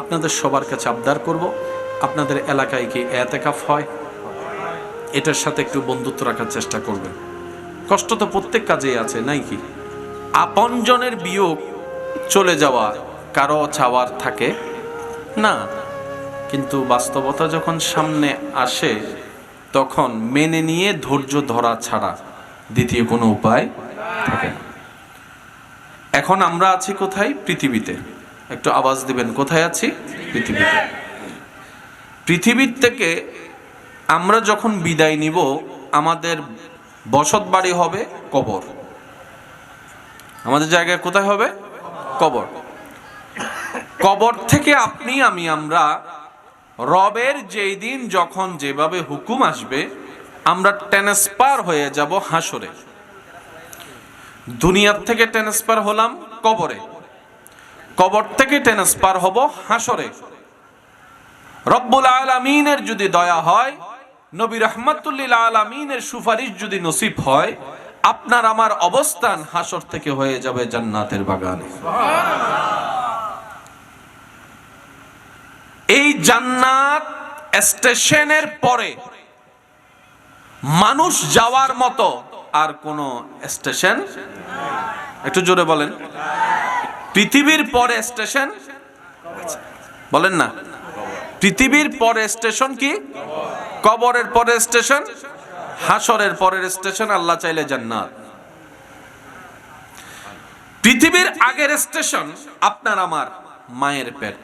আপনাদের সবার কাছে আবদার করব, আপনাদের এলাকায় কি এতেকাফ হয়? এটার সাথে একটু বন্ধুত্ব রাখার চেষ্টা করবেন। কষ্ট তো প্রত্যেক কাজেই আছে, নাই কি? আপনজনের বিয়োগ চলে যাওয়া কারও চাওয়ার থাকে? না, কিন্তু বাস্তবতা যখন সামনে আসে, তখন মেনে নিয়ে ধৈর্য ধরা ছাড়া দ্বিতীয় কোনো উপায় থাকে না। এখন আমরা আছি কোথায়? পৃথিবীতে। একটু আওয়াজ দিবেন। কোথায় আছি? পৃথিবীতে। পৃথিবীর থেকে আমরা যখন বিদায় নিব, আমাদের বসত বাড়ি হবে কবর। আমাদের জায়গায় কোথায় হবে? কবর। কবর থেকে আপনি, আমি, আমরা রবের যেই দিন যখন যেভাবে হুকুম আসবে, আমরা ট্রান্সফার হয়ে যাব হাসরে দুনিয়ার থেকে ট্রান্সফার হলাম কবরে। কবর থেকে ট্রান্সফার হব হাসরে। রব্বুল আলমিনের যদি দয়া হয়, নবী রহমতুল্লিল আলমিনের সুপারিশ যদি নসিব হয়, আপনার আমার অবস্থান হাসর থেকে হয়ে যাবে জান্নাতের বাগানে। এই জান্নাত স্টেশনের পরে মানুষ যাওয়ার মতো আর কোন স্টেশন একটু জোরে বলেন। পৃথিবীর পরে স্টেশন? বলেন না। পৃথিবীর পরে স্টেশন কি? কবরের পরে স্টেশন? হাসরের পরের স্টেশন? আল্লাহ চাইলে জান্নাত। পৃথিবীর আগের স্টেশন আপনার আমার মায়ের পেট।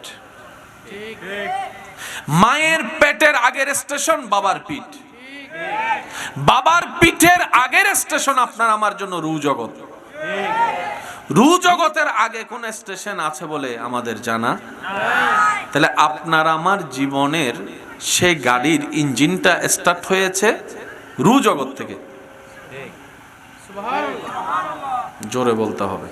মায়ের পেটের আগের স্টেশন বাবার পিঠ। বাবার পিঠের আগের স্টেশন আপনার আমার জন্য রু জগৎ। রু জগতের আগে কোন স্টেশন আছে বলে আমাদের জানা? তাহলে আপনার আমার জীবনের সে গাড়ির ইঞ্জিনটা স্টার্ট হয়েছে রু জগৎ থেকে। জোরে বলতে হবে।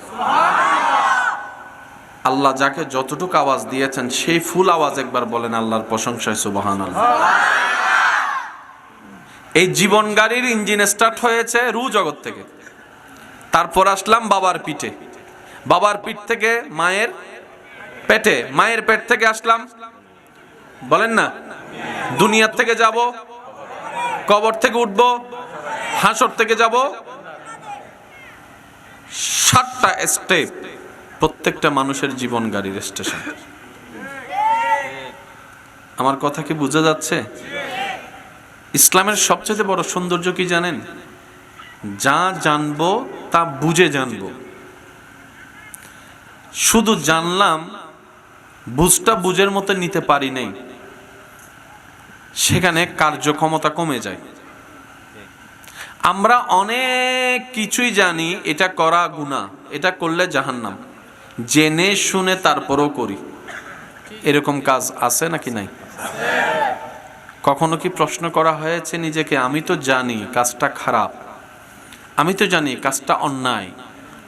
আল্লাহ যাকে যতটুকু আওয়াজ দিয়েছেন, সেই ফুল আওয়াজ একবার বলেন আল্লাহর প্রশংসায় সুবাহান আল্লাহ এই জীবন গাড়ির ইঞ্জিন স্টার্ট হয়েছে রু জগৎ থেকে। তারপর আসলাম বাবার পিঠে। বাবার পিঠ থেকে মায়ের পেটে, মায়ের পেট থেকে আসলাম। বলেন না দুনিয়ার থেকে যাব, কবর থেকে উঠব, হাসর থেকে যাব। সাতটা স্টেপ প্রত্যেকটা মানুষের জীবন গাড়ির স্টেশন আমার কথা কি বোঝা যাচ্ছে? ইসলামের সবচেয়ে বড় সৌন্দর্য কি জানেন? যা জানব তা বুঝে জানব। শুধু জানলাম, বুঝটা বুঝের মতো নিতে পারি নাই। সেখানে কার্যক্ষমতা কমে যায়। আমরা অনেক কিছুই জানি, এটা করা গুণা, এটা করলে জাহান্নাম। জেনে শুনে তারপরও করি। এরকম কাজ আছে নাকি নাই? কখনো কি প্রশ্ন করা হয়েছে নিজেকে, আমি তো জানি, কাজটা খারাপ। আমি তো জানি কাজটা অন্যায়।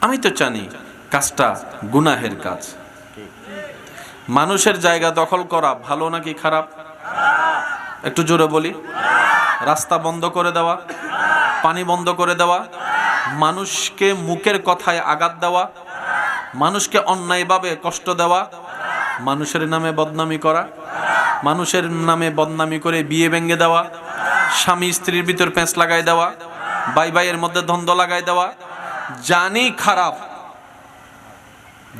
আমি তো জানি কাজটা গুনাহের কাজ। মানুষের জায়গা দখল করা ভালো নাকি খারাপ? একটু জোরে বলি। রাস্তা বন্ধ করে দেওয়া, পানি বন্ধ করে দেওয়া, মানুষকে মুখের কথায় আঘাত দেওয়া, মানুষকে অন্যায়ভাবে কষ্ট দেওয়া, মানুষের নামে বদনামি করা, মানুষের নামে বদনামি করে বিয়ে ভেঙে দেওয়া, স্বামী স্ত্রীর ভিতর পেঁচ লাগাই দেওয়া বাই ভাইয়ের মধ্যে দ্বন্দ্ব লাগাই দেওয়া। জানি খারাপ,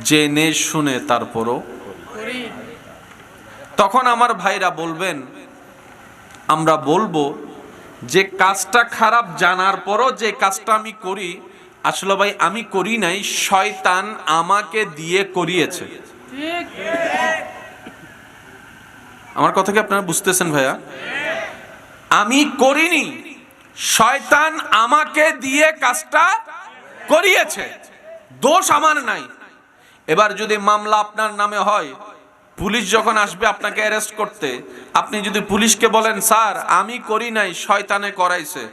জেনে শুনে তারপরও। তখন আমার ভাইরা বলবেন, আমরা বলব, যে কাজটা খারাপ জানার পরও যে কাজটা আমি করি, আসলে ভাই আমি করি নাই, শয়তান আমাকে দিয়ে করিয়েছে। আমার কথা কি আপনারা বুঝতেছেন ভাইয়া? আমি করিনি। শয়তান আমাকে দিয়ে কাজটা করিয়েছে। দোষ আমার নাই। এবার যদি মামলা আপনার নামে হয়, পুলিশ যখন আসবে আপনাকে অ্যারেস্ট করতে, আপনি যদি পুলিশকে বলেন, স্যার, আমি করি নাই, শয়তানে করাইছে।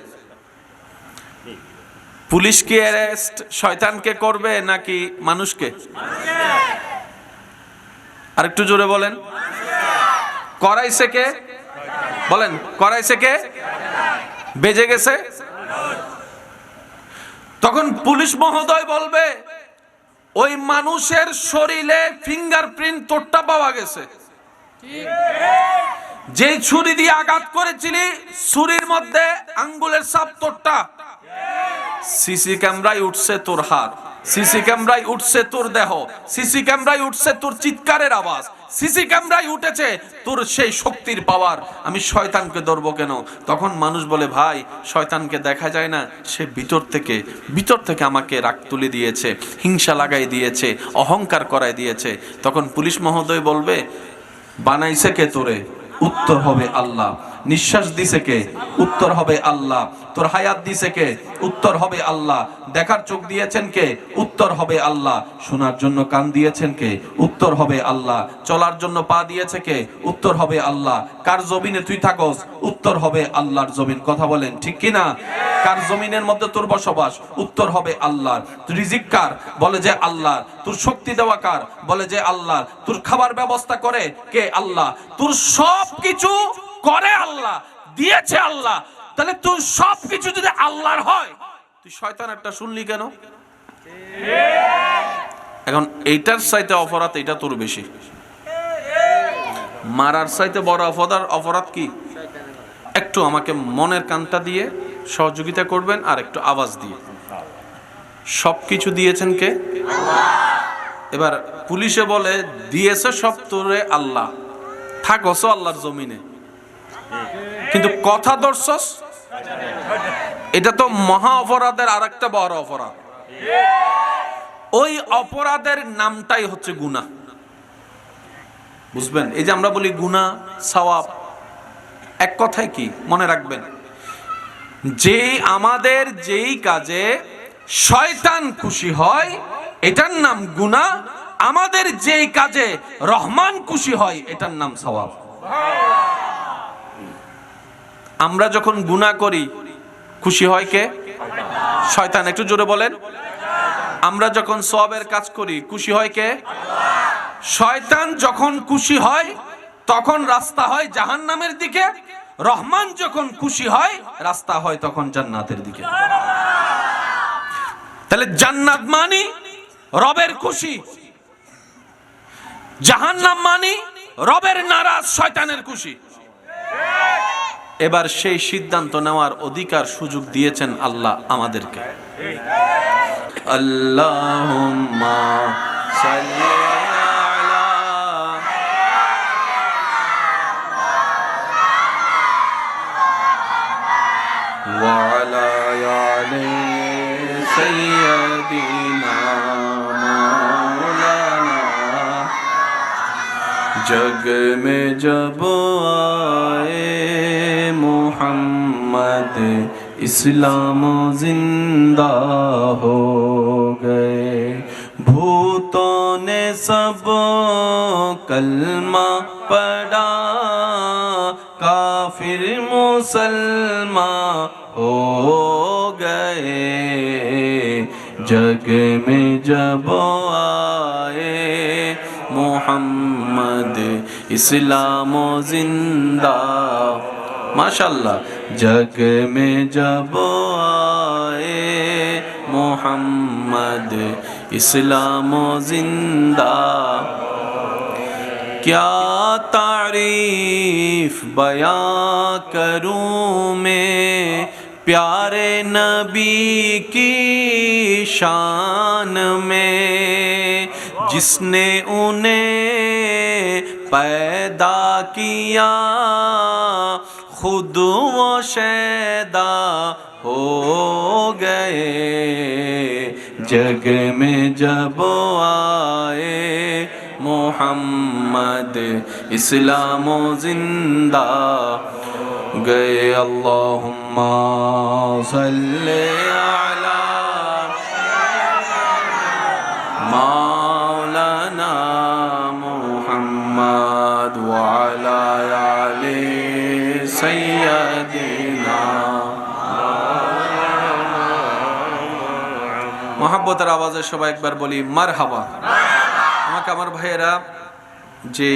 পুলিশ কি অ্যারেস্ট শয়তানকে করবে নাকি মানুষকে? আর একটু জোরে বলেন। করাইছে কে? বলেন, করাইছে কে? বেজে গেছে? তখন পুলিশ মহোদয় বলবে, ওই মানুষের শরীরে ফিঙ্গারপ্রিন্ট তোরটা পাওয়া গেছে। যে ছুরি দিয়ে আঘাত করেছিলি, ছুরির মধ্যে আঙ্গুলের সাপ তোরটা সিসি ক্যামেরায় উঠছে তোর হাত, সিসি ক্যামেরায় উঠছে তোর দেহ, সিসি ক্যামেরায় উঠছে তোর চিৎকারের আওয়াজ। সিসি ক্যামেরায় উঠেছে। তোর সেই শক্তির পাওয়ার আমি শয়তানকে ধরবো কেন? তখন মানুষ বলে, ভাই, শয়তানকে দেখা যায় না, সে ভিতর থেকে ভিতর থেকে আমাকে রাগ তুলে দিয়েছে, হিংসা লাগাই দিয়েছে, অহংকার করাই দিয়েছে। তখন পুলিশ মহোদয় বলবে, বানাইছে কে তোরে? উত্তর হবে আল্লাহ। নিঃশ্বাস দিছে কে? উত্তর হবে আল্লাহ। তোর হায়াত দিছে কে? উত্তর হবে আল্লাহ। দেখার চোখ দিয়েছেন কে? উত্তর হবে আল্লাহ। শোনার জন্য কান দিয়েছেন কে? উত্তর হবে আল্লাহ। চলার জন্য পা দিয়েছে কে? উত্তর হবে আল্লাহ। কার জমিনে তুই থাকস? উত্তর হবে আল্লাহর জমিন। কথা বলেন, ঠিক কি না? কার জমিনের মধ্যে তোর বসবাস? উত্তর হবে আল্লাহর। রিজিক কার? বলে যে আল্লাহ তোর শক্তি দেওয়া কার? বলে যে আল্লাহ তোর খাবার ব্যবস্থা করে কে? আল্লাহ। তোর সব কিছু করে আল্লাহ, দিয়েছে আল্লাহ, তাহলে তুই সব কিছু যদি আল্লাহর হয়, তুই শয়তান একটা শুনলি কেন? এখন এইটার চাইতে অপরাধ এটা তোর বেশি। মারার চাইতে বড় অপরাধ অপরাধ কি? একটু আমাকে মনের কানটা দিয়ে সহযোগিতা করবেন আর একটু আওয়াজ দিয়ে। সব কিছু দিয়েছেন কে? এবার পুলিশে বলে, দিয়েছে সব তোরে আল্লাহ। থাকস আল্লাহর জমিনে। কিন্তু কথা দর্শস, এটা তো মহা অপরাধের আর একটা বড় অপরাধ। ওই অপরাধের নামটাই হচ্ছে গুনাহ। বুঝবেন? এই যে আমরা বলি গুনাহ, সওয়াব, এক কথায় কি? মনে রাখবেন। যে আমাদের যেই কাজে শয়তান খুশি হয়, এটার নাম গুনাহ। আমাদের যেই কাজে রহমান খুশি হয়, এটার নাম সওয়াব। আমরা যখন গুনাহ করি, খুশি হয় কে? শয়তান। একটু জোরে বলেন। আমরা যখন সওয়াবের কাজ করি, খুশি হয় কে? শয়তান যখন খুশি হয়, তখন রাস্তা হয় জাহান্নামের দিকে। রহমান যখন খুশি হয়, রাস্তা হয় তখন জান্নাতের দিকে। তাহলে জান্নাত মানি রবের খুশি। জাহান্নাম মানি রবের নারাজ শয়তানের খুশি। এবার সেই সিদ্ধান্ত নেওয়ার অধিকার সুযোগ দিয়েছেন আল্লাহ আমাদেরকে আল্লাহুম্মা সাল্লি আলা وعلى آل سيدنا جگ میں جب آئے محمد، اسلام زندہ ہو گئے۔ بھوتوں نے سب کلمہ پڑا کافر مسلمہ ہو گئے۔ جگ میں جب آئے محمد محمد، اسلام و زندہ۔ ماشاءاللہ۔ جگ میں جب آئے محمد، اسلام و زندہ۔ کیا تعریف بیان کروں میں؟ پیارے نبی کی شان میں۔ جس نے انہیں پیدا کیا، خود و شیدا ہو گئے۔ جگ میں جب آئے محمد، اسلام و زندہ گئے۔ اللہم صلی علی মহাব্বতের আওয়াজে সবাই একবার বলি মার হাওয়া আমাকে আমার ভাইয়েরা যে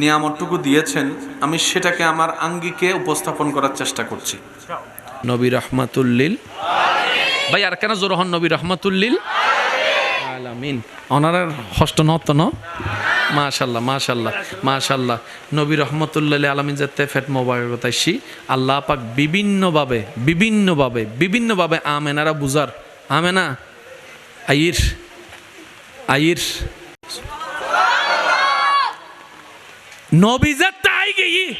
নিয়ামতটুকু দিয়েছেন, আমি সেটাকে আমার আঙ্গিকে উপস্থাপন করার চেষ্টা করছি। নবী রহমাতুল্লিল। ভাই, আর কেন জোর হন নবী রহমাতুল্লিল? আলামিন। অনারের হস্ত নত, ন? মাশাল্লাহ মাশাল্লাহ মাশাল্লাহ। নবী রহমতুল্লাহ আলমিন যাতে ফেট মোবাইলতাইছি আল্লাহ পাক বিভিন্নভাবে বিভিন্নভাবে বিভিন্নভাবে আমেনারা বুজার আমেনা? আইর আইর নবী যাতে আই গেই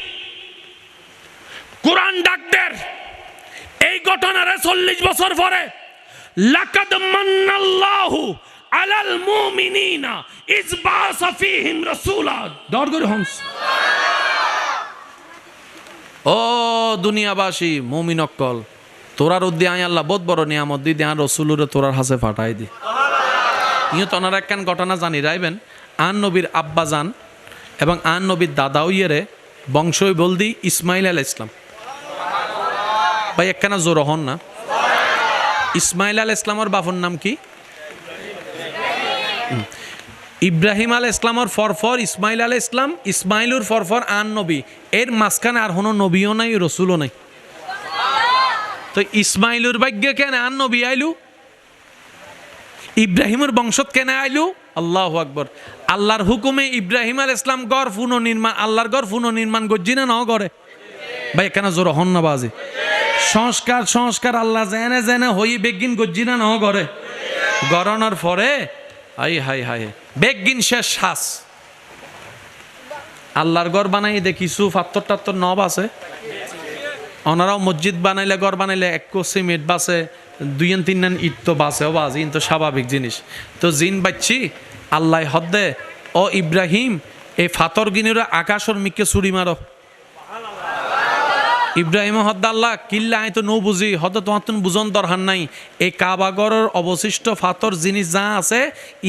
কোরআন ডাকদের এই ঘটনার চল্লিশ বছর পরে মান্নাল্লাহু দুনিয়াবাসী মুমিন অক্কল তোরার উদ্দি আই আল্লাহ, বহুত বড় নিয়ামত দি দেয়া রসুলুরে তোরার হাসে ফাটাই দি। ইয়ে তনার একখান ঘটনা জানি, রাইবেন? আন নবীর আব্বা জান এবং আন নবীর দাদাও ইয়েরে বংশই বলদি ইসমাইল আল ইসলাম ভাই একখানা জোর হন না। ইসমাইল আল ইসলামর বাপর নাম কি? ইব্রাহিম আল ইসলামর ফরফর ইসমাইল আল ইসলাম ইসমাইলুর ফরফর আন নবী। এর মাঝখানে আর কোনো নবীও নাই, রসুলও নাই। তো ইসমাইলুর ভাগ্য কেন? আন নবী আইলু? ইব্রাহিমের বংশত কেন আইলু? আল্লাহ আকবর। আল্লাহর হুকুমে ইব্রাহিম আল ইসলাম গড় পুনর্নির্মাণ আল্লাহর গড় পুনর্নির্মাণ গজ্জি না ন করে ভাই এখানে জোর হন না বাজে? সংস্কার সংস্কার আল্লাহ জেনে জেনে হই বেগিন গজ্জি না ন করে গরনার পরে আই হাই হাই, বেগিন শেষ শ্বাস আল্লাহর ঘর বানাই দেখিছু ফাত্তর টাত্তর নব আছে। ওনারাও মসজিদ বানাইলে, ঘর বানাইলে এক সিমেন্ট বাসে দুই তিন এন ইট তো বাসে ও বাস ইন তো স্বাভাবিক জিনিস। তো জিন বাচ্চি, আল্লাহ হদ্দে, ও ইব্রাহিম এই ফাতর গিনিরা আকাশর মিকে ছুরি মারো। ইব্রাহিম হদ্দা আল্লাহ কিল্লা আই তো নৌ বুঝি হদ্দ তোমার তুমি বুঝন দরকার নাই। এই কাবাগরের অবশিষ্ট ফাতর জিনিস যা আছে,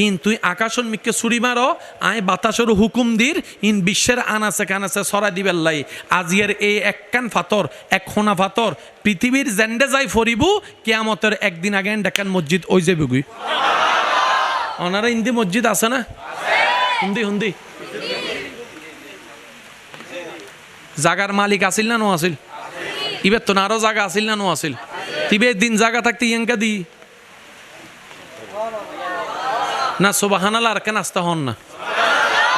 ইন তুই আকাশন মিকে ছুরি মারো, আই বাতাসের হুকুম দির, ইন বিশ্বের আনাছে কানাছে সরাই দিবেল লাই। আজিয়ের এই একখান ফাতর, এক খোনা ফাতর, পৃথিবীর জেন্ডে যাই ফরিবু, কেয়ামতের একদিন আগে ডেকান মসজিদ ওই যাবে গুই ওনারা ইন্দি মসজিদ আছে না? হুন্দি হুন্দি। জাগার মালিক আছিল না নো আছিল? ইবার তো আরও জায়গা আছিল না নো আছিল? তিবে দিন জায়গা থাকতে ইয়েঙ্কা দি। না সোবাহানাল আর কেন আসতে হন না?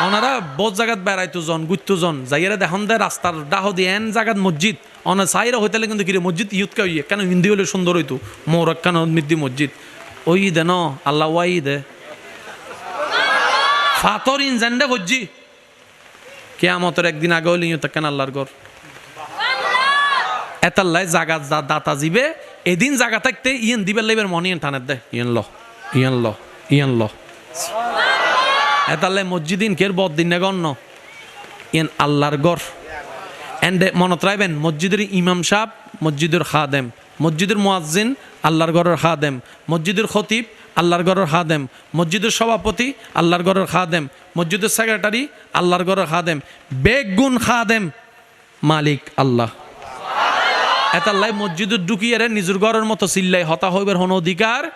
ওনারা বহুত জায়গাত বেড়াইতো জন গুত্তু জন, যাইয়ারা দেখুন দে রাস্তার ডাহ দিয়ে এন জায়গাত মসজিদ। অনা সাইরা হইতালে কিন্তু কিরে মসজিদ ইউত কা ইয়ে কেন হিন্দি হলে সুন্দর হইতো? মোর কেন মিদ্দি মসজিদ? ওই দে ন, আল্লাহ ওয়াই দে। ফাতর ইন জান্ডে ভজ্জি কেয়ামতের একদিন আগে হলে ইউত কেন আল্লাহর ঘর? এতাল্লাই জাগা দাতা জিবে, এদিন জাগা থাকতে ইয়েন দিবের লাইবের মনে ইয়েন টানের দে, ইয়েন ল ইয়েন ল ইয়েন ল। এতাল্লাই মসজিদিন কের বদ দিন গণ্য? ইয়েন আল্লাহর গড় এন্ড মনত রাখবেন মসজিদের ইমাম সাহ মসজিদের খাদেম। মসজিদের মুয়াজ্জিন, আল্লাহর ঘরের খাদেম। মসজিদের খতিব, আল্লাহর ঘরের খাদেম। মসজিদের সভাপতি, আল্লাহর ঘরের খাদেম। মসজিদের সেক্রেটারি, আল্লাহর ঘরের খাদেম। বেগুন খাদেম। মালিক আল্লাহ। এতাল্লাই মসজিদত ঢুকিয়ে রে, নিজের ঘরের মতো চিল্লাই, হতা হইবার হন অধিকার?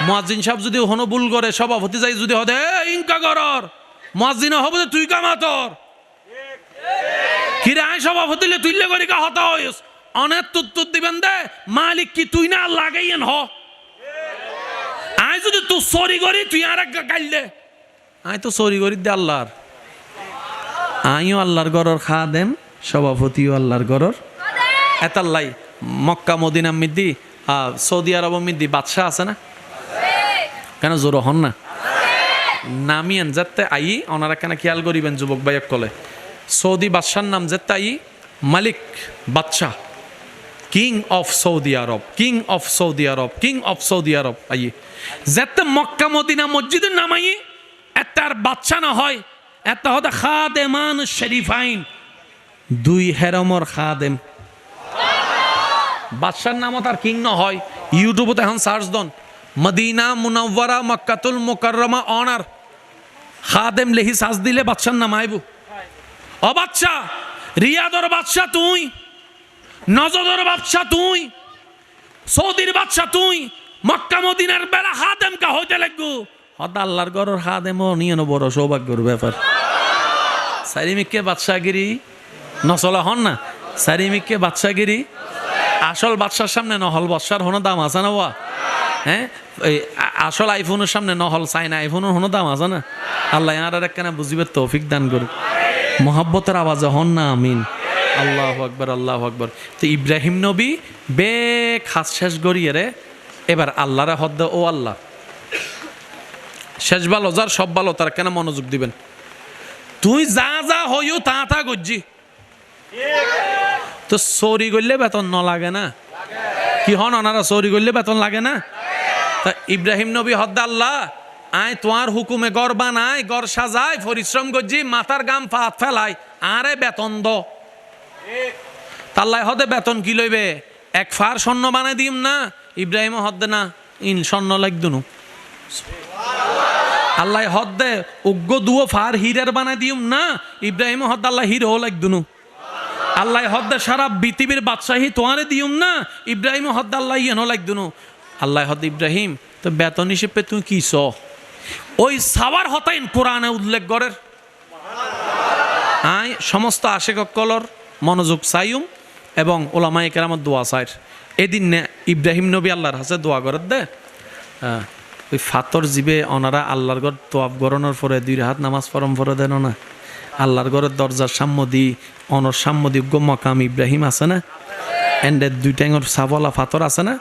মুয়াজ্জিন সাহেব যদি হন ভুল করে, সভাপতি যাই যদি হদে "এই ইনকা ঘরর মুয়াজ্জিন হবে যে তুই কামাতর কিরে আই সভাপতি তুইলে করি কা হতা হইস? অনেক তুত্তুর দিবেন দে, মালিক কি তুই না লাগাইয়েন হ? আই যদি তুই সরি করি, তুই আর এক গাইল দে। আই তো সরি করি দে আল্লাহর। আইও আল্লাহর গরর খা দেম সভাপতিও আল্লাহর গরর। এতাল্লাই মক্কা, মদিনা মিদ্দি সৌদি আরব মিদ্দি, বাদশাহ আছে না? কেন জোর হন না? নামিয়েন যাতে আই ওনারা কেন খেয়াল করিবেন যুবক ভাইয়ক কলে সৌদি বাদশার নাম যেতে আই মালিক, বাদশাহ। King of Saudi Arab, king of Saudi Arab, king of Saudi Arab I যেতে মক্কা, মদিনা মসজিদের নাম আই এটার বাদশা না হয় এটা হতে খাদেমান শরীফাইন দুই হেরমর খাদেম। বাদশার নামত আর কিং ন হয়। ইউটিউবতে এখন সার্চ দন। মদিনা, মুনাওয়ারা, মক্কাতুল মুকাররমা, অনার। খাদেম লেহি সাজ দিলে বাদশার নাম আইব। ও বাদশা, রিয়াদর বাদশা তুই, নজদর বাদশা তুই, সৌদির বাদশা তুই, মক্কা মদিনার বেলা খাদেম কা হইতে লাগবো। হদ আল্লাহর গরর খাদেম নিয়ে নো বড় সৌভাগ্যর ব্যাপার। সারিমিককে বাদশাগিরি নচলা হন না? সারিমিককে বাদশাগিরি আসল বাদশার সামনে নহল বাদশার হনো দাম আছে না ওয়া হ্যাঁ আসল আইফোনের সামনে নহল চাই না আইফোনের হনো দাম আছে না? আল্লাহ আর একখানা বুঝিবার তৌফিক দান করুক। মোহাব্বতের আওয়াজে হন না, আমিন। আল্লাহ আকবর আল্লাহ আকবর। তো ইব্রাহিম নবী বে খাস শেষ গড়িয়ে রে, এবার আল্লাহরে হদ্দ ও আল্লাহ। শেষ ভালো, যার সব ভালো, তার কেন মনোযোগ দিবেন? তুই যা যা হইও তা তা গজ্জি তো চৌরি করলে বেতন ন লাগে না? কি হন ওনারা চৌরি করলে বেতন লাগে না? তা ইব্রাহিম নবী হদ্দা আল্লাহ আয় তোমার হুকুমে গড় বানায়, গড় সাজায়, পরিশ্রম করছি, মাথার গাম ফাত ফেলায়, আরে বেতন দ। তাল্লাই হদে বেতন কি লইবে? এক ফার স্বর্ণ বানাই দিম না? ইব্রাহিম হদ্দে না, ইন স্বর্ণ লাগদুনু। আল্লাহ হদ্দে উগ্র দুও ফার হিরের বানাই দিম না? ইব্রাহিম হদ্দে আল্লাহ হিরো লাগদুনু। আল্লাহ হদ্দে সারা পৃথিবীর বাদশাহী তোমারে দিউম না? ইব্রাহিম হদ্দে আল্লাহ ইয়ে ইয়েন লাগদুনু আল্লাহ হদ ইব্রাহিম তো বেতন হিসেবে তুমি কি চ ওই সাবার হতাইন কোরআনে উল্লেখ করের। আই সমস্ত আশেক কলর মনোযোগ চাইম এবং ওলামাই কেরামত দোয়া চাইর। এদিন ইব্রাহিম নবী আল্লাহর হাসে দোয়া করার দে। হ্যাঁ, ওই ফাতর জীবে ওনারা আল্লাহর ঘর তোয়াব গরণের পরে দুই হাত নামাজ পরম পরে দেন না। আল্লাহর ঘরের দরজার সাম্য দি, অনর সাম্য দি মকাম ইব্রাহিম আছে না? এন্ডের দুই ট্যাঙর সাবলা ফাতর আছে না?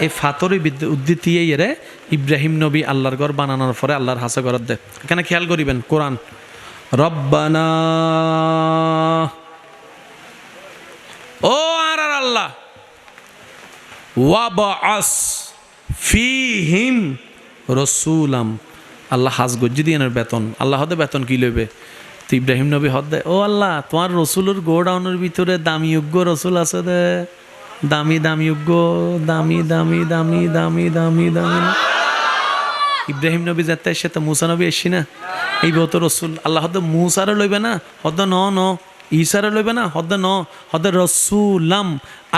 এই ফাতরই উদ্ধৃতি এরে ইব্রাহিম নবী আল্লাহর ঘর বানানোর পরে আল্লাহর হাসে ঘর দে এখানে খেয়াল করিবেন, কোরআন। রব্বানা। ও আর আর আল্লাহ। ওয়াবাস ফিহিম রসুলাম। আল্লাহ হাজ গজ্জি দিয়ে বেতন। আল্লাহ হদে বেতন কি লইবে? তো ইব্রাহিম নবী হদ দেয় ও আল্লাহ, তোমার রসুলের গোডাউনের ভিতরে দামি যোগ্য রসুল আছে দে। দামি দামি যোগ্য দামি দামি দামি দামি দামি দামি। ইব্রাহিম নবী যাতে সে তো মুসা নবী এসছি না? এই বত রসুল, আল্লাহ হদ মুসারও লইবে না? হদ ন ন। ইসারে লইবে না? হদ ন হদ রসুলাম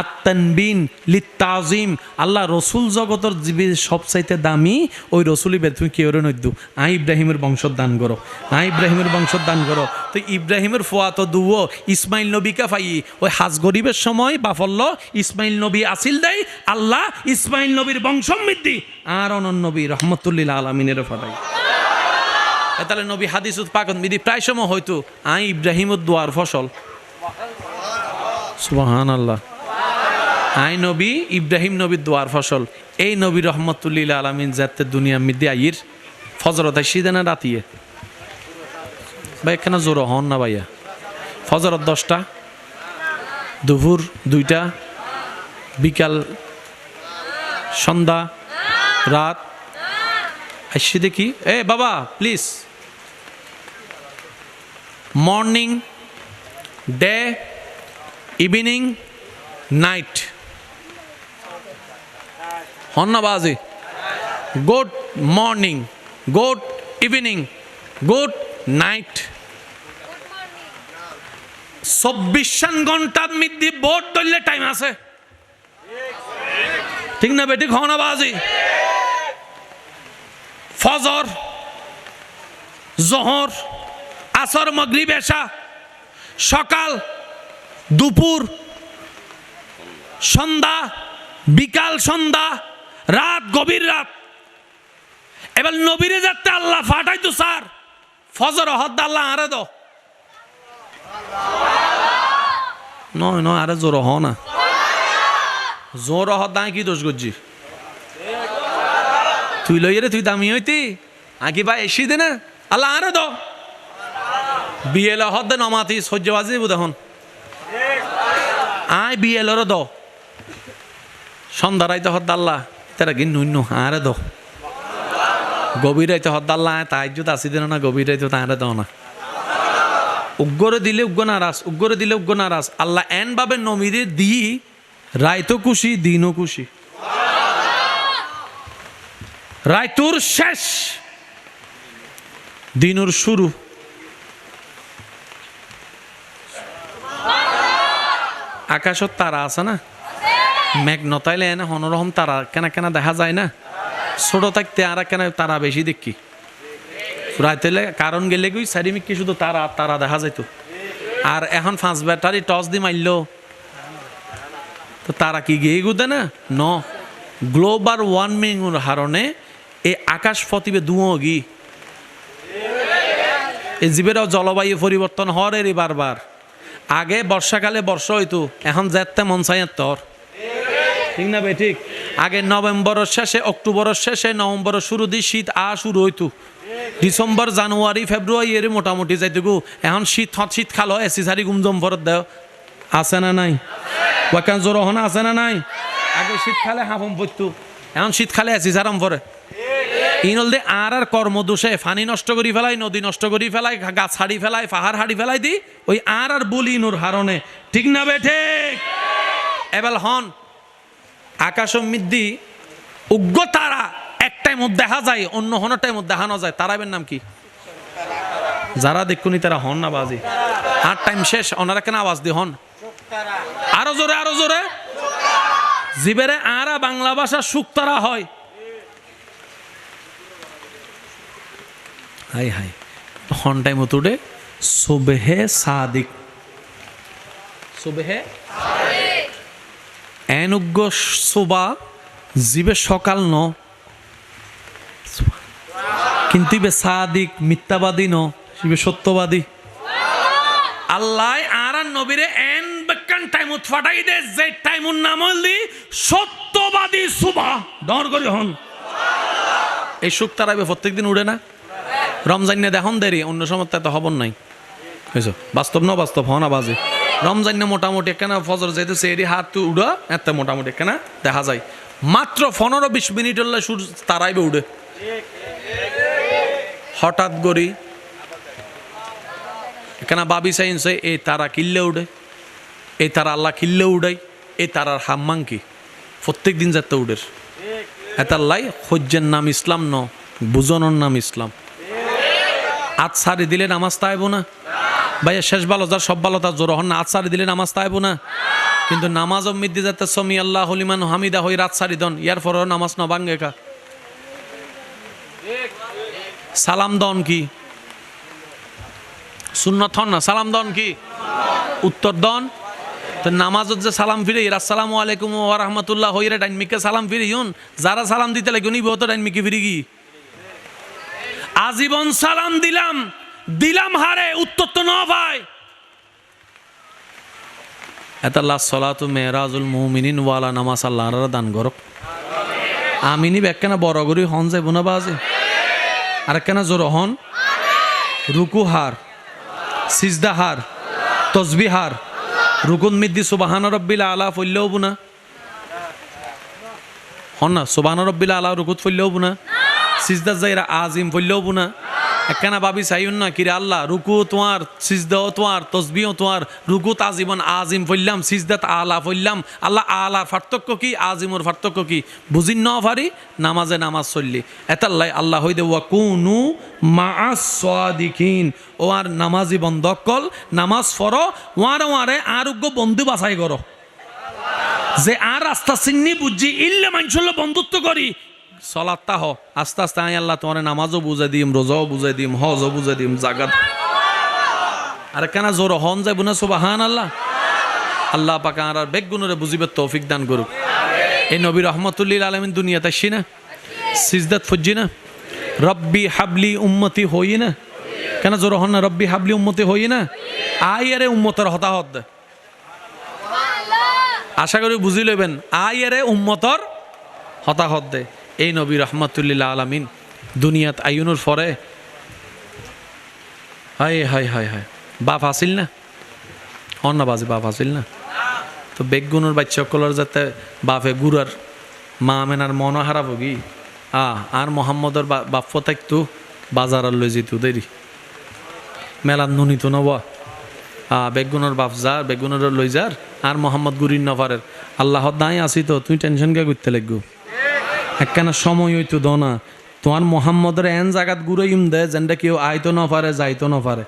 আত্মানবিন লিতাজিম আল্লাহ রসুল জগতর জীবী সবচাইতে দামি, ওই রসুলই বেদ তুমি কেউ নদ্দু আই ইব্রাহিমের বংশর দান করো। আই ইব্রাহিমের বংশর দান করো। তো ইব্রাহিমের ফোয়া তো দুও ইসমাইল নবীকে ফাই ওই হাজ গরিবের সময় বাফল্য, ইসমাইল নবী আসিল দেয় আল্লাহ ইসমাইল নবীর বংশমৃদ্ধি। আর অনন্য নবী রহমতুল্লিল আলমিনের ফাটাই এ তাহলে নবী হাদিস পাকন বিধি প্রায় সময় হয়তো আই ইব্রাহিমুর দোয়ার ফসল। সুবাহান আল্লাহ আই নবী, ইব্রাহিম নবীর দোয়ার ফসল। এই নবী রহমতুল্লিল আলমিন যাতে দুনিয়া মিদ্দি আইর ফজরত সিদে না রাতিয়ে। ভাই, এখানে জোর হন না ভাইয়া। ফজরত দশটা, দুপুর দুইটা, বিকাল সন্ধ্যা, রাত। আসছি দেখি। এ, বাবা please morning day evening night হন্নাবাজি। Good morning good evening good night চব্বিশান ঘণ্টার মধ্যে বোট ধরলে টাইম আছে। ঠিক না বেটি খনাবাজি ফজর, জহর আসর, মগরিব, এশা, সকাল, দুপুর, সন্ধ্যা, বিকাল, সন্ধ্যা, রাত, গভীর রাত। এবার নবীরে যাতে আল্লাহ ফাটাই তো, স্যার। ফজর হদ আল্লাহ আরে দ নয় নয়, আরে জোর হ না। জোর হদ দাঁড় কি দোষ করছি তুই লই রে, তুই দামি হইতি। আগে ভাই এসি দে না। আল্লাহ আরে দ বিয়েল হদ নমাতি সহ্য বাজি দেখুন আয় বিয়েলর দ। সন্ধ্যা রাইতে হদ আল্লাহ তারা গিন নুন্য আরে দ। গভীর রাইতে হদ আল্লাহ যদি আসি দিন না গভীর রাইতে তাহারে দাও না। উগ্গরে দিলে উগ্গ নারাজ, উগ্গরে দিলে উগ্গ নারাজ। আল্লাহ এন ভাবে নমিরে দি, রাইতো খুশি, দিনও খুশি। রায়তুর শেষ, দিনুর শুরু। আকাশত তারা আছে না? মেঘ নতাইলে এনে হনরহম তারা কেনা কেনা দেখা যায় না? ছোট থাকতে আর কেন তারা বেশি দেখি? রাইতেলে কারণ গেলে গুই চারিমিকি শুধু তারা তারা দেখা যাইতো। আর এখন পাঁচ ব্যাটারি টস দি মারল তো তারা কি গিয়ে গুদে না? ন। গ্লোবাল ওয়ার্মিংয়ের হারণে এই আকাশ ফতিবে দুও গি এই জীবেরও জলবায়ু পরিবর্তন হরেরই বারবার আগে বর্ষাকালে বর্ষা হইতো, এখন যেতে মন চাই তোর। ঠিক না বে ঠিক? আগে নভেম্বরের শেষে, অক্টোবরের শেষে, নভেম্বরের শুরু দিয়ে শীত আ শুরু হইতো। ডিসেম্বর, জানুয়ারি, ফেব্রুয়ারি এর মোটামুটি যাইতে গো। এখন শীত হত শীত খালো এসি সারি গুমজম ভরত দেও। আছে না নাই? ওয়াকান জোর হন আছে না নাই? আগে শীতকালে হাফম পড়তো এখন শীতকালে এসি সারাম ভরে ইনল দে আর আর কর্মদোষে ফানি নষ্ট করি ফেলাই, নদী নষ্ট করি ফেলাই গাছ হাড়ি ফেলাই, পাহাড় হাড়ি ফেলাই দি, ওই আর আর বলি ইনুর হারণে। ঠিক না বে, ঠিক? এবার হন আকাশ মিদ্দি, উগ্র তারা একটাই মধ্যে দেখা যায়, অন্য হনটাই মধ্যে দেখানো যায়। তারাবের নাম কি? যারা দেখুনি তারা হন না বাজি। আর টাইম শেষ ওনারা কেন আওয়াজ দি, হন। আরও জোরে আরও জোরে। জিবেরে আরা বাংলা ভাষা সুক্তারা হয়। Hi hi. হন টাইম তুডে সুবেহে সাদিক। সুবেহে? এনুগ্য সোবা, জিবে সকাল ন। কিন্তু ইবে সাদিক, মিথ্যাবাদী ন ইবে সত্যবাদী। আল্লাহ আর আর নবীরে এন বেকান টাইমত ফাটাই দে, যে টাইমুর নাম হলি সত্যবাদী সুবা। ডর করি হন। এই সুখ তারাবে প্রত্যেক দিন উড়ে না? রমজান না দেখুন দেরি, অন্য সময় তো হবন নাই। বুঝছ? বাস্তব না বাস্তব হন বাজে। রমজান না মোটামুটি কেন, ফজর যেতে সেরি হাত তুই উড়া, এত মোটামুটি কেন, দেখা যায়। মাত্র পনেরো বিশ মিনিট হলে সূর্য তারাইবে উড়ে। হঠাৎ করি কেন বাবি সাইন্সে এই তারা কিল্লে উড়ে, এই তারা আল্লাহ কিল্লে উড়াই, এই তারার হাম্মাং কি? প্রত্যেক দিন যাতে উড়ের। লাই সহ্যের নাম ইসলাম ন বুজনের নাম ইসলাম। আজ সারি দিলে নামাজ তাইব না? ভাইয়া, শেষ ভালো যার সব ভালো তার জোর হন না। আজ সারি দিলে নামাজ তাইব না? কিন্তু নামাজ অমিদ্দি যাতে সমি আল্লাহ হলিমান হামিদা হই রাত সারি দন, ইয়ার পরেও নামাজ ন ভাঙ্গে কা। সালাম দন কি? সুন্নত হন না? সালাম দন কি? উত্তর দন। তো নামাজত যে সালাম ফিরে আসসালামু আলাইকুম ওয়া রাহমাতুল্লাহ হইরে ডাইনমিকে সালাম ফিরে, ইউন, যারা সালাম দিতে লাগে, উনি বহুত ডাইনমিকে ফিরে কি আজীবন সালাম দিলাম। দিলাম হারে, উত্তর তো ন ভাই। এতাল্লাহ সলাতু মেহরাজুল মুমিনিন, ওয়ালা নামাজ আল্লাহর দান করক। আমিনি ব্যাখ্যানা বড় করি হন যাইব না বাজে আর কেনা জোর হন। রুকু হার, সিজদা হার, তসবি হার। রুকুন মিদ্দি সুবাহান রব্বিল আলা ফল্লেও বুনা। হন না, সুবাহান রব্বিল আলা রুকুত ফল্লেও বুনা। সিজদা যাইরা আজিম ফল্লেও বুনা। একখানা ভাবি চাইন না কিরে আল্লাহ রুকু তোমার সিজদাও তোমার তসবিও তোমার রুকু তাজীবন আজিম ফইল্লাম সিজদাত আলা ফইল্লাম আল্লাহ আলার পার্থক্য কি আজিমর পার্থক্য কি? বুঝিন ন পারি নামাজে নামাজ চললি। এতাল্লাই আল্লাহ হইদে ওয়া কুনু মাআস-সাদিকিন ও আর নামাজি বন্ধ কল নামাজ ফর ওয়ারে ওয়ারে আরোগ্য বন্ধু বাছাই করো। যে আর রাস্তা চিন্নি বুঝছি ইল্লে মানুষের বন্ধুত্ব করি চলাত্তা হ আস্তে আস্তে আই আল্লাহ তোমার নামাজও বুঝাই দিম, রোজাও বুঝাই দিম, হজও বুঝাই দিম জাগাত আর কেন জোর, হন যাইব না সুবাহান আল্লাহ আল্লাহ পাকা আর বেগ গুণরে বুঝিবে তৌফিক দান করুক। এই নবী রহমতুল্লিল আলমিন দুনিয়া তাই না? সিজদাত ফজ্জি না? রব্বি হাবলি উম্মতি হই না? কেন জোর, হন না, রব্বি হাবলি উম্মতি হই না? আই আরে উম্মতের হতাহত দে। আশা করি বুঝি লইবেন, আই আরে উম্মতর হতাহত দে। এই নবী রহমতুল্লিল্লা আলমিন দুনিয়াত আইনুর পরে হাই হাই হাই হাই বাপ আসিল না? না বাজে, বাপ আসিল না? তো বেগুনের বাচ্চা সকলের যাতে বাপে গুড়ার মা মেনার মন হারাব কি? আ, আর মোহাম্মদর বাপ্য থাকতো, বাজার লই যেত দেরি। মেলার নুনিত নব। আ, বেগুনের বাপ যার, বেগুনের লই যার, আর মোহাম্মদ গুরির নফারের আল্লাহ দায় আসি তো তুই টেনশন কে করতে লাগবো? একখানা সময় হইতো দ না। তোমার মোহাম্মদের এন জাগাত গুড়াইম দে, যেনটা কেউ আইতো না যাইতো না পারে।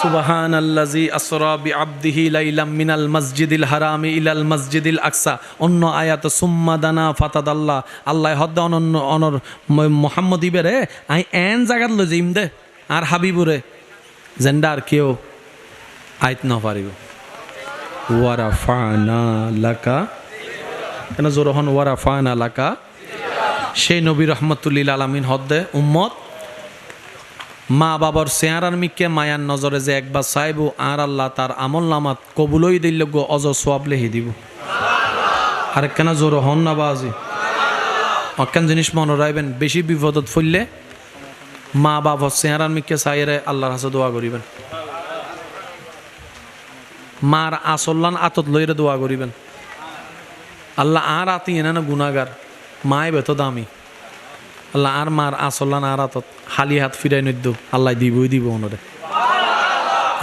সুবাহান আল্লাজি আসরা বি আবদিহি লাইলাম মিনাল মসজিদিল হারামি ইলাল মসজিদিল আকসা। অন্য আয়াত, সুম্মা দানা ফাতাদ আল্লাহ আল্লাহ হদ্দা অনন্য অনর মোহাম্মদ ইবেরে আই এন জাগাত লই যাইম দে, আর হাবিবুরে জেন্ডা আর কেউ আইত না পারিব। ওয়ারাফানা লাকা, কেন জোর হন ওয়ারাফানা লাকা? সেই নবী রহমতুল্লিল আলমিন হদ্দে উম্মত। মা বাবার চেহারার মিকে মায়ার নজরে যে একবার চাইব, আর আল্লাহ তার আমল নামাত কবুলই দিল গো অজ সোয়াব লেহি দিব। আর কেন জোর হন না বাজি? অকেন জিনিস মনে রাখবেন বেশি বিপদত ফুললে মা বাবার চেহারার মিকে চাইরে আল্লাহর হাসে দোয়া করিবেন। মার আসল্লান আতত লইরে দোয়া করিবেন। আল্লাহ আর আতি এনে না গুনাগার মায় বেত দামি। আল্লাহ আর মার আসল্লা না আর আতত। হালি হাত ফিরাই নদ্য। আল্লাহ দিবই দিব ওনরে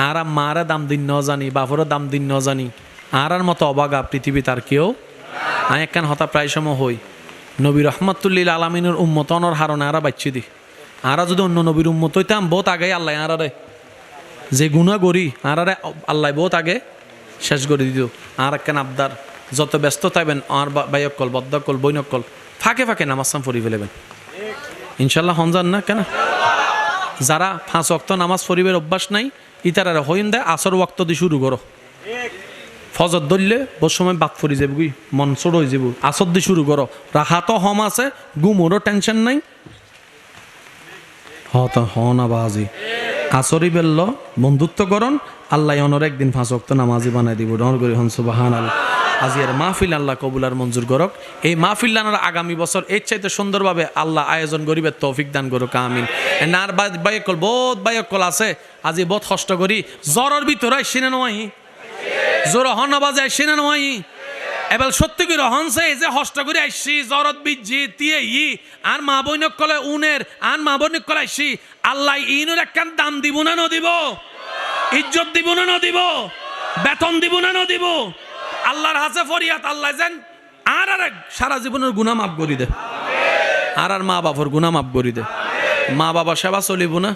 আর মারে দাম দিন ন জানি বাপরে দাম দিন ন জানি আর আর মতো অবাগা পৃথিবী তার কেউ আমি একখান হতা প্রায় সময় হই। নবী রহমতুল্লিল আলমিনের উম্মত অনর হারণে আরা বাচ্চি দি। আরা যদি অন্য নবীর উম্মত হইতাম, বহুত আগে আল্লাহ আরারে যে গুণা করি আরারে আল্লাহ বহুত আগে শেষ করে দিত। আর একখান আবদার, যত ব্যস্ত থাকবেন আর বাইকল বদ্ধকল বৈনকল ফাঁকে ফাঁকে নামাজ পড়ি ফেলেবেন। ইনশাল্লাহ হনজান না, কেন? যারা পাঁচ অক্ত নামাজ পড়িবের অভ্যাস নাই ইতারা হইন দেয় আসর ওয়াক্ত দিয়ে শুরু করো। ফজর ধরলে বহু সময় বাদ ফরি যাব কি? মন ছোট হয়ে যাব। আসর দিয়ে শুরু করো। রাহাতো হম আছে, গুমোরও টেনশন নাই। হত হন আবাজি আসরি বেলল, বন্ধুত্ব করন, আল্লাহ অনর একদিন অক্ত নামাজি বানাই দিব। ডর করি হন সুবাহান আল্লাহ আজি আর মাহফিল আল্লাহ কবুলার মঞ্জুর করক। এই মাহফিল আনার আগামী বছর এর চাইতে সুন্দরভাবে আল্লাহ আয়োজন করিবে তৌফিক দান করুক, আমিন। নার বাইকল বহুত বাইকল আছে। আজি বহুত কষ্ট করি। জ্বরের ভিতরে সিনে নয় জোর হন বাজে আইসি না নয় এবার সত্যি করে হনছে যে হষ্ট করে আইসি জরত বিজি দিয়ে ই, আর মা বৈনক কলে উনের, আর মা বৈনক কলে আইসি, আল্লাহ ইনুর একখান দাম দিব না, ন দিব। ইজ্জত দিব না, ন দিব। বেতন দিব না, ন দিব। আল্লাহর হাতে ফরিয়াত আল্লাহ যেন আর আর সারা জীবনের গুণা মাফ করি দে। আর আর মা বাবার গুণা মাফ করি দে। মা বাবা সেবা চলিব না।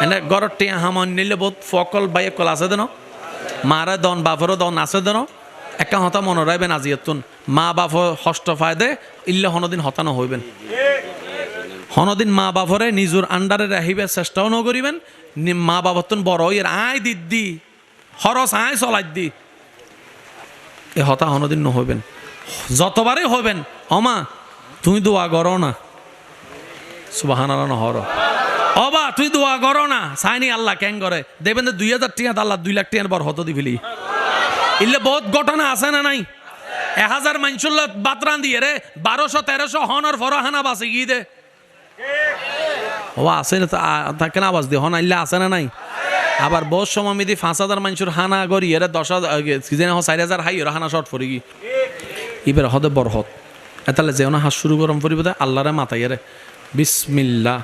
এনে গরর টিয়া হামন নিলে বহুত ফকল বাইকল আছে দেন। মারা দন, বাপরও দন আছে দেন। একা হতা মনে রাখবেন আজিয়তুন মা বাপ হষ্ট ফায়দে ইল্লে হনদিন হতানো হইবেন। হনদিন মা বাপরে নিজের আন্ডারে রাখিবে চেষ্টাও নকরিবেন নি- মা বাবতন বড় এর আয় দিদি খরচ আয় চলাই দি। এ হতা হনদিন নহইবেন। যতবারই হইবেন, অমা, তুমি দোয়া করো না। সুবাহান নহর। অবা তুই দোয়া করো না। সাইনি আল্লাহ কেন করে। দেবেন দুই হাজার টিয়া আল্লাহ দুই লাখ টিয়ার বর হত দিবিলি ইলে বহুত ঘটনা আছে না নাই? এক হাজার মাইনসুল্ল বাতরান দিয়ে রে, বারোশো, তেরোশো হনর ফরহানা বাসে গিয়ে দে। ও আছে না না আওয়াজ দিয়ে, হন আইলে আছে না নাই? আবার বহুত সময় মিদি পাঁচ হাজার মানুষের হানা করি, এরে দশ হাজার চারি হাজার হাই ওরা হানা শর্ট ফরি ইবার হদে বরহত। এতালে যেও না হাত শুরু গরম করিব দে আল্লাহরে মাথায় রে বিসমিল্লা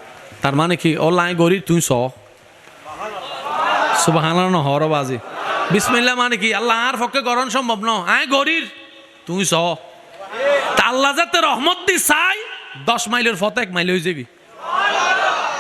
তার মানে কি, ও লাই গরি, তুই স সুবাহানা হর বাজি। বিসমিল্লা মানে কি, আল্লাহ আর পক্ষে গরম সম্ভব ন আয় গরির, তুই স তা আল্লাহ যাতে রহমত দি চাই, দশ মাইলের ফতে এক মাইল হয়ে যাবি